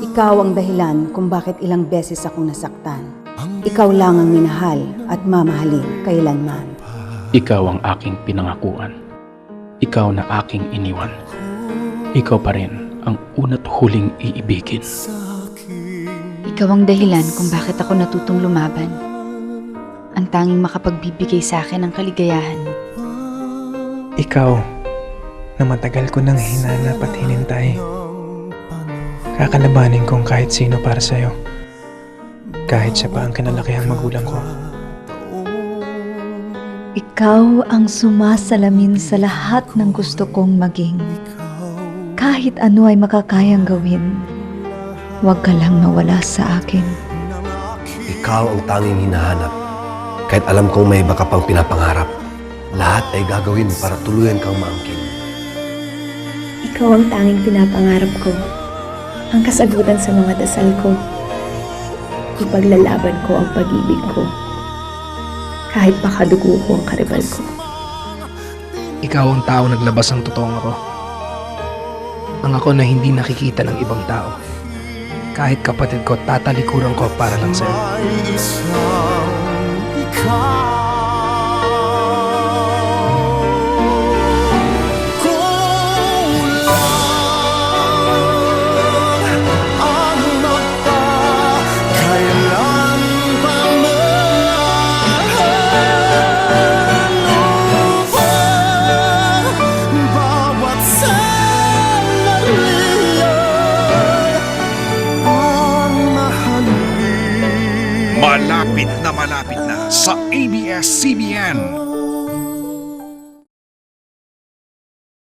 Ikaw ang dahilan kung bakit ilang beses akong nasaktan. Ikaw lang ang minahal at mamahalin kailanman. Ikaw ang aking pinangakuan. Ikaw na aking iniwan. Ikaw pa rin ang una't huling iibigin. Ikaw ang dahilan kung bakit ako natutong lumaban. Ang tanging makapagbibigay sa akin ng kaligayahan. Ikaw, na matagal ko nang hinanap at hinintay. Kakalabanin kong kahit sino para sa'yo. Kahit siya pa ang kinalakihang magulang ko. Ikaw ang sumasalamin sa lahat ng gusto kong maging. Kahit ano ay makakayang gawin, huwag ka lang mawala sa akin. Ikaw ang tanging hinahanap. Kahit alam kong may iba ka pang pinapangarap, lahat ay gagawin para tuluyan kang maangkin. Ikaw ang tanging pinapangarap ko. Ang kasagutan sa mga dasal ko. Ipaglalaban ko ang pag-ibig ko. Kahit makadugo ko ang karibal ko. Ikaw ang tao naglabas ng totoong ako. Ang ako na hindi nakikita ng ibang tao. Kahit kapatid ko, tatalikuran ko para lang sa'yo. Malapit na malapit na sa ABS-CBN